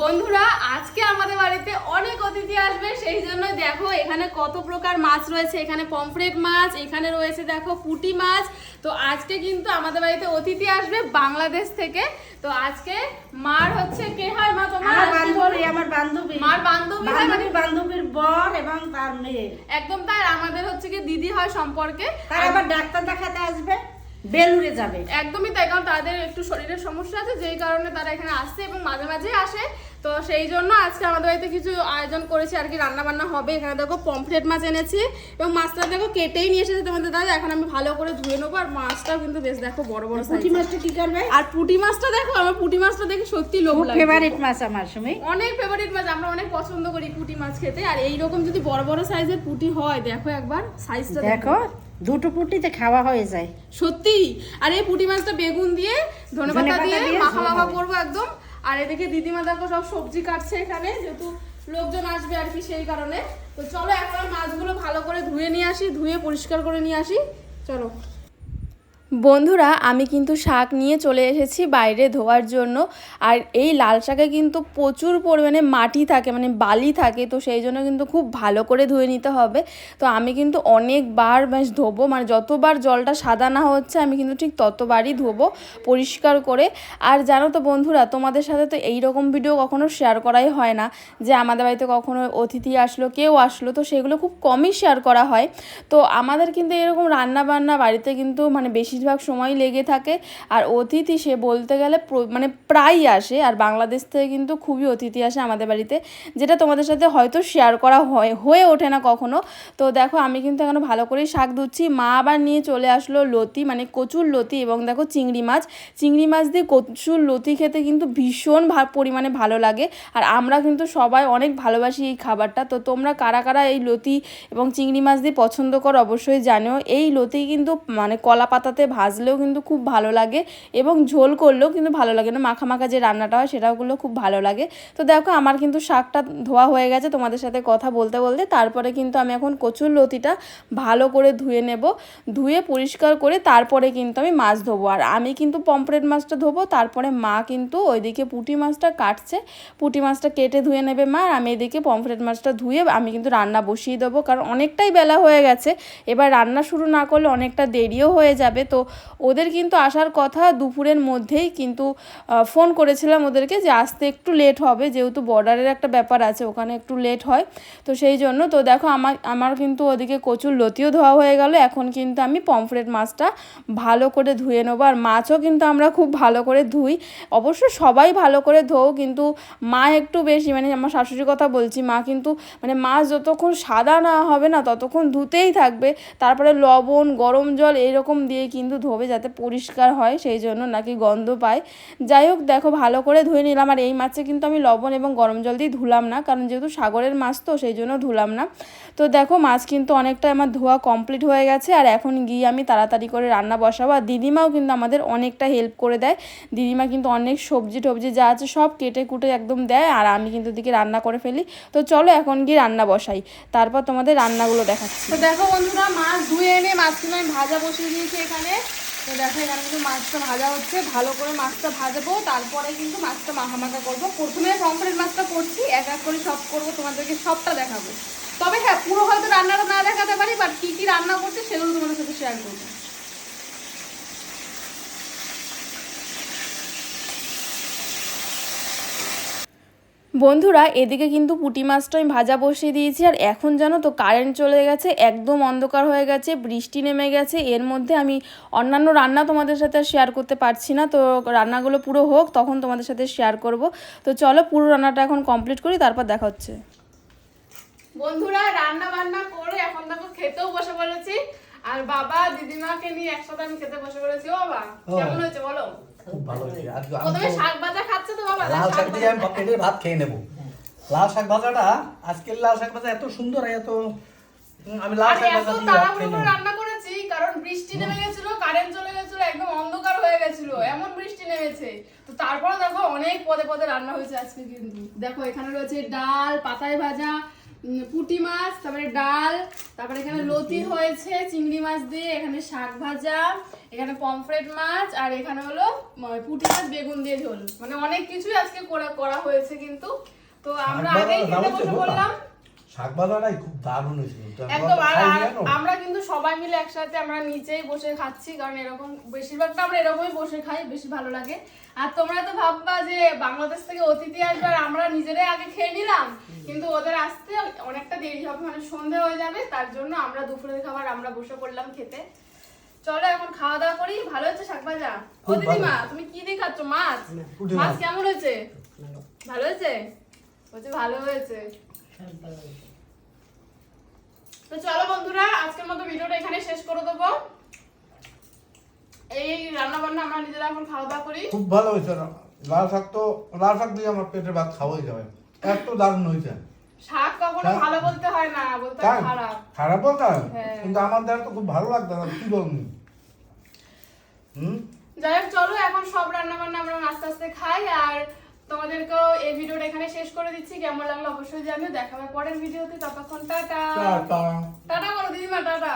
বন্ধুরা আজকে আমাদের বাড়িতে অনেক অতিথি আসবে সেই জন্য দেখো এখানে কত প্রকার মাছ রয়েছে। এখানে পমফ্রেট মাছ এখানে রয়েছে দেখো পুঁটি মাছ। তো আজকে কিন্তু আমাদের বাড়িতে অতিথি আসবে বাংলাদেশ থেকে। তো আজকে মার হচ্ছে কে? হয় মা তোমার। বান্ধবী আমার বান্ধবী। মার বান্ধবী মানে বান্ধবীর বর এবং তার মেয়ে। একদম তাই আমাদের হচ্ছে কি দিদি হয় সম্পর্কে। তার আবার ডাক্তার দেখাতে আসবে। বেলুড়ে যাবে। একদমই তাই, কারণ তাদের একটু শরীরের সমস্যা আছে, যেই কারণে তারা এখানে আসছে এবং মাঝে মাঝে আসে। তো সেই জন্য আজকে আমাদের বাড়িতে কিছু আয়োজন করেছি আর কি রান্না বান্না হবে। এখানে দেখো পমফ্রেট মাছ এনেছি এবং মাছটা দেখো কেটেই নিয়ে এসেছে তোমাদের দাদা। এখন আমি ভালো করে ধুয়ে নেব আর মাছটাও কিন্তু বেশ দেখো বড় বড় পুঁটি মাছটা কি করবে? আর পুঁটি মাছটা দেখো আমার পুঁটি মাছটা দেখে সত্যি লোভ লাগে ফেভারিট মাছ আমার সুমি। অনেক ফেভারিট মাছ আমরা অনেক পছন্দ করি পুঁটি মাছ খেতে। আর এই রকম যদি বড় বড় সাইজের পুঁটি হয় দেখো একবার সাইজটা দেখো। দুটো পুঁটিতে খাওয়া হয়ে যায়। সত্যি? আর এই পুঁটি মাছটা বেগুন দিয়ে দিয়ে দিয়ে মাখা মাখা করব একদম। আর এদিকে দিদিমা দেখো সব সবজি কাটছে এখানে, যেহেতু লোকজন আসবে আর কি সেই কারণে। তো চলো এখন মাছগুলো ভালো করে ধুয়ে নিয়ে আসি, ধুয়ে পরিষ্কার করে নিয়ে আসি। চলো। বন্ধুরা, আমি কিন্তু শাক নিয়ে চলে এসেছি বাইরে ধোয়ার জন্য। আর এই লাল শাকে কিন্তু প্রচুর পরিমাণে মাটি থাকে মানে বালি থাকে, তো সেই জন্য কিন্তু খুব ভালো করে ধুয়ে নিতে হবে। তো আমি কিন্তু অনেকবার বেশ ধোবো মানে যতবার জলটা সাদা না হচ্ছে, আমি কিন্তু ঠিক ততবারই ধোবো পরিষ্কার করে। আর জানো তো বন্ধুরা, তোমাদের সাথে তো এই রকম ভিডিও কখনো শেয়ার করাই হয় না, যে আমাদের বাড়িতে কখনো অতিথি আসলো, কেউ আসলো, তো সেগুলো খুব কমই শেয়ার করা হয়। তো আমাদের কিন্তু এরকম রান্না বান্না বাড়িতে কিন্তু মানে বেশিরভাগ সময় লেগে থাকে। আর অতিথি সে বলতে গেলে মানে প্রায়ই আসে। আর বাংলাদেশ থেকে কিন্তু খুবই অতিথি আসে আমাদের বাড়িতে, যেটা তোমাদের সাথে হয়তো শেয়ার করা হয়, হয়ে ওঠে না কখনো। তো দেখো, আমি কিন্তু এখনও ভালো করেই শাক ধুচ্ছি। মা আবার নিয়ে চলে আসলো লতি মানে কচুর লতি এবং দেখো চিংড়ি মাছ। চিংড়ি মাছ দিয়ে কচুর লতি খেতে কিন্তু ভীষণ পরিমাণে ভালো লাগে। আর আমরা কিন্তু সবাই অনেক ভালোবাসি এই খাবারটা। তো তোমরা কারা কারা এই লতি এবং চিংড়ি মাছ দিয়ে পছন্দ করো অবশ্যই জানো এই লতি কিন্তু মানে কলা পাতাতে ভাজলেও কিন্তু খুব ভালো লাগে এবং ঝোল করলেও কিন্তু ভালো লাগে না। মাখা মাখা যে রান্নাটা হয় করলেও খুব ভালো লাগে। তো দেখো আমার কিন্তু শাকটা ধোয়া হয়ে গেছে তোমাদের সাথে কথা বলতে বলতে। তারপরে কিন্তু আমি এখন কচুর লতিটা ভালো করে ধুয়ে নেব। ধুয়ে পরিষ্কার করে তারপরে কিন্তু আমি মাছ ধোবো। আর আমি কিন্তু পমফ্রেট মাছটা ধোবো, তারপরে মা কিন্তু ওইদিকে পুঁটি মাছটা কাটছে। পুঁটি মাছটা কেটে ধুয়ে নেবে মা। আর আমি এদিকে পমফ্রেট মাছটা ধুয়ে আমি কিন্তু রান্না বসিয়ে দেবো। কারণ অনেকটাই বেলা হয়ে গেছে। এবার রান্না শুরু না করলে অনেকটা দেরিও হয়ে যাবে। তো ওদের কিন্তু আসার কথা দুপুরের মধ্যেই কিন্তু ফোন করেছিলাম ওদেরকে যে আসতে একটু লেট হবে, যেহেতু বর্ডারের একটা ব্যাপার আছে, ওখানে একটু লেট হয়। তো সেই জন্য, তো দেখো আমার আমার কিন্তু ওদিকে কচুর লতিও ধোয়া হয়ে গেল, এখন কিন্তু আমি পমফ্রেট মাছটা ভালো করে ধুয়ে নেব। আর মাছও কিন্তু আমরা খুব ভালো করে ধুই। অবশ্য সবাই ভালো করে ধোও, কিন্তু মা একটু বেশি মানে আমার শাশুড়ির কথা বলছি, মা কিন্তু মানে মাছ যতক্ষণ সাদা না হবে না, ততক্ষণ ধুতেই থাকবে। তারপরে লবণ, গরম জল, এইরকম দিয়ে কিন্তু ধোবে যাতে পরিষ্কার হয়, সেই জন্য নাকি গন্ধ পায়। যাই হোক, দেখো, ভালো করে ধুয়ে নিলাম। আর এই মাছে কিন্তু আমি লবণ এবং গরম জল দিয়ে ধুলাম না, কারণ যেহেতু সাগরের মাছ তো, সেই জন্য ধুলাম না। তো দেখো, মাছ কিন্তু অনেকটা আমার ধোয়া কমপ্লিট হয়ে গেছে। আর এখন গিয়ে আমি তাড়াতাড়ি করে রান্না বসাবো। আর দিদিমাও কিন্তু আমাদের অনেকটা হেল্প করে দেয়। দিদিমা কিন্তু অনেক সবজি টবজি যা আছে সব কেটে কুটে একদম দেয়। আর আমি কিন্তু দিকে রান্না করে ফেলি। তো চলো, এখন গিয়ে রান্না বসাই। তারপর তোমাদের রান্নাগুলো দেখাচ্ছি। তো দেখো বন্ধুরা, মাছ ধুয়ে এনে মাছগুলো আমি ভাজা বসিয়ে দিয়েছি এখানে। তো দেখো, এখানে কিন্তু মাছটা ভাজা হচ্ছে। ভালো করে মাছটা ভাজবো, তারপরে কিন্তু মাছটা মাখা মাখা করব। প্রথমে পমফ্রেট মাছটা করছি, এক এক করে সব করব, তোমাদেরকে সবটা দেখাবো। তবে হ্যাঁ পুরো হয়তো রান্নাটা না দেখাতে পারি বাট কী কী রান্না করছে সেগুলো তোমাদের সাথে শেয়ার করব। বন্ধুরা এদিকে কিন্তু পুঁটি মাছটা আমি ভাজা বসিয়ে দিয়েছি আর এখন জানো তো কারেন্ট চলে গেছে একদম অন্ধকার হয়ে গেছে বৃষ্টি নেমে গেছে। এর মধ্যে আমি অন্যান্য রান্না তোমাদের সাথে শেয়ার করতে পারছি না। তো রান্নাগুলো পুরো হোক তখন তোমাদের সাথে শেয়ার করব। তো চলো পুরো রান্নাটা এখন কমপ্লিট করি তারপর দেখা হচ্ছে। বন্ধুরা রান্না বান্না করে এখন দেখো খেতেও বসে পড়েছি। আর বাবা দিদিমাকে নিয়ে একসাথে আমি খেতে বসে পড়েছি। ও বাবা কেমন হয়েছে বলো? খুব ভালো হয়েছে। আজকে আমি প্রথমে তো শাক ভাজা লাল শাক দিয়ে আমি ভাত খেয়ে নেব। লাল শাক ভাজাটা আজকের লাল শাক ভাজা এত সুন্দর এত আমি লাল শাক ভাজা দিয়ে রান্না করেছি কারণ বৃষ্টি নেমে গেছিল কারেন্ট চলে গেছিল একদম অন্ধকার হয়ে গেছিল এমন বৃষ্টি নেমেছে। তো তারপরে দেখো অনেক পদে পদে রান্না হয়েছে আজকে কিন্তু। দেখো এখানে রয়েছে ডাল পাতায় ভাজা পুঁটি মাছ তারপরে ডাল তারপরে এখানে লতি হয়েছে চিংড়ি মাছ দিয়ে এখানে শাক ভাজা এখানে পমফ্রেট মাছ আর এখানে হলো পুঁটি মাছ বেগুন দিয়ে ঝোল। মানে অনেক কিছুই আজকে করা করা হয়েছে কিন্তু। তো আমরা আগেই কিন্তু খেতে বসে ছিল, খুব দারুণ আমরা একদম কিন্তু সবাই মিলে একসাথে আমরা নিচেই বসে খাচ্ছি কারণ এরকম বেশিরভাগটা আমরা এরকমই বসে খাই বেশি ভালো লাগে। আর তোমরা তো ভাববা যে বাংলাদেশ থেকে অতিথি আসবে আর আমরা নিজেরাই আগে খেয়ে নিলাম কিন্তু ওদের আসতে অনেকটা দেরি হবে মানে সন্ধে হয়ে যাবে তার জন্য আমরা দুপুরের খাবার আমরা বসে পড়লাম খেতে। চলো এখন খাওয়া দাওয়া করি ভালো হচ্ছে শাক ভাজা ও খুব ভালো দিদিমা তুমি কি দিয়ে খাচ্ছ? মাছ? মাছ মাছ। কেমন হয়েছে? ভালো হয়েছে? বলছে ভালো হয়েছে। তো চলো বন্ধুরা আজকের মতো ভিডিওটা এখানে শেষ করে দেবো। এই রান্না বান্না আমরা নিজেরা এখন খাওয়া দাওয়া করি। খুব ভালো হয়েছে লাল শাক তো লাল শাক দিয়ে আমার পেটের ভাত খাওয়াই যাবে। এত দারুণ হয়েছে। শাক কখনো ভালো বলতে হয় না বলতে খারাপ। খারাপ বলতে হয়? কিন্তু আমার দ্বারা তো খুব ভালো লাগতো না কি হুম? যাই হোক চলো এখন সব রান্না বান্না আমরা আস্তে আস্তে খাই আর তোমাদেরকেও এই ভিডিওটা এখানে শেষ করে দিচ্ছি। কেমন লাগল অবশ্যই জানিও। দেখা হবে পরের ভিডিওতে। ততক্ষণ টাটা। টাটা। টাটা বলো দিদিমা টাটা।